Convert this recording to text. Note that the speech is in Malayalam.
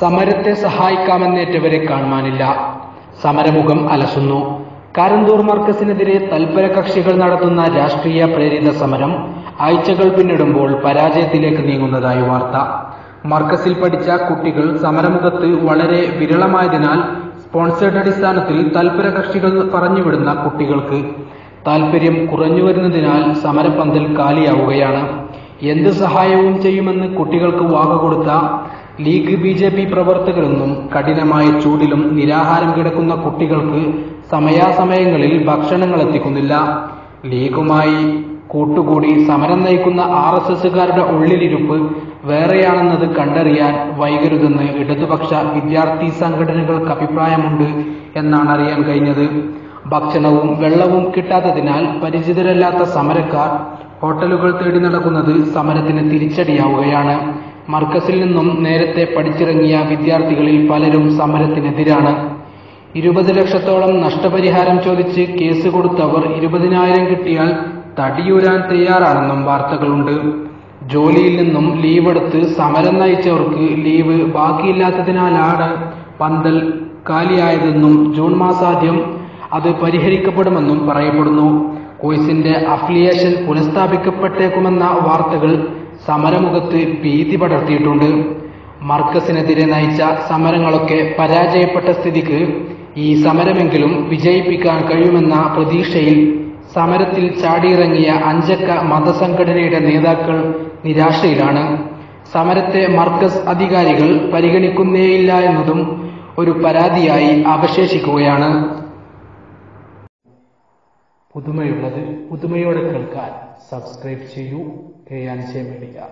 സമരത്തെ സഹായിക്കാമെന്നേറ്റവരെ കാണുവാനില്ല. സമരമുഖം അലസുന്നു. കാരന്തൂർ മർക്കസിനെതിരെ തൽപര കക്ഷികൾ നടത്തുന്ന രാഷ്ട്രീയ പ്രേരിത സമരം ആഴ്ചകൾ പിന്നിടുമ്പോൾ പരാജയത്തിലേക്ക് നീങ്ങുന്നതായി വാർത്ത. മർക്കസിൽ പഠിച്ച കുട്ടികൾ സമരമുഖത്ത് വളരെ വിരളമായതിനാൽ സ്പോൺസേഡ് അടിസ്ഥാനത്തിൽ തൽപര കക്ഷികൾ പറഞ്ഞുവിടുന്ന കുട്ടികൾക്ക് താൽപര്യം കുറഞ്ഞു വരുന്നതിനാൽ സമരപന്തൽ കാലിയാവുകയാണ്. എന്ത് സഹായവും ചെയ്യുമെന്ന് കുട്ടികൾക്ക് വാക്കുകൊടുത്ത ലീഗ് ബി ജെ പി പ്രവർത്തകരൊന്നും കഠിനമായ ചൂടിലും നിരാഹാരം കിടക്കുന്ന കുട്ടികൾക്ക് സമയാസമയങ്ങളിൽ ഭക്ഷണങ്ങൾ എത്തിക്കുന്നില്ല. ലീഗുമായി കൂട്ടുകൂടി സമരം നയിക്കുന്ന ആർ എസ് എസുകാരുടെ ഉള്ളിലിരുപ്പ് വേറെയാണെന്നത് കണ്ടറിയാൻ വൈകരുതെന്ന് ഇടതുപക്ഷ വിദ്യാർത്ഥി സംഘടനകൾക്ക് അഭിപ്രായമുണ്ട് എന്നാണ് അറിയാൻ കഴിഞ്ഞത്. ഭക്ഷണവും വെള്ളവും കിട്ടാത്തതിനാൽ പരിചിതരല്ലാത്ത സമരക്കാർ ഹോട്ടലുകൾ തേടി നടക്കുന്നത് സമരത്തിന് തിരിച്ചടിയാവുകയാണ്. മർക്കസിൽ നിന്നും നേരത്തെ പഠിച്ചിറങ്ങിയ വിദ്യാർത്ഥികളിൽ പലരും സമരത്തിനെതിരാണ്. ഇരുപത് ലക്ഷത്തോളം നഷ്ടപരിഹാരം ചോദിച്ച് കേസ് കൊടുത്തവർ ഇരുപതിനായിരം കിട്ടിയാൽ തടിയൂരാൻ തയ്യാറാണെന്നും വാർത്തകളുണ്ട്. ജോലിയിൽ നിന്നും ലീവ് എടുത്ത് സമരം നയിച്ചവർക്ക് ലീവ് ബാക്കിയില്ലാത്തതിനാലാണ് പന്തൽ കാലിയായതെന്നും ജൂൺ മാസാദ്യം അത് പരിഹരിക്കപ്പെടുമെന്നും പറയപ്പെടുന്നു. കോഴ്സിന്റെ അഫിലിയേഷൻ പുനഃസ്ഥാപിക്കപ്പെട്ടേക്കുമെന്ന വാർത്തകൾ സമരമുഖത്ത് ഭീതി പടർത്തിയിട്ടുണ്ട്. മർക്കസിനെതിരെ നയിച്ച സമരങ്ങളൊക്കെ പരാജയപ്പെട്ട സ്ഥിതിക്ക് ഈ സമരമെങ്കിലും വിജയിപ്പിക്കാൻ കഴിയുമെന്ന പ്രതീക്ഷയിൽ സമരത്തിൽ ചാടിയിറങ്ങിയ അഞ്ചക്ക മതസംഘടനയുടെ നേതാക്കൾ നിരാശയിലാണ്. സമരത്തെ മർക്കസ് അധികാരികൾ പരിഗണിക്കുന്നേയില്ല എന്നതും ഒരു പരാതിയായി അവശേഷിക്കുകയാണ്. പുതുമയുള്ളത് പുതുമയോടെ കേൾക്കാൻ സബ്സ്ക്രൈബ് ചെയ്യൂ. K N media.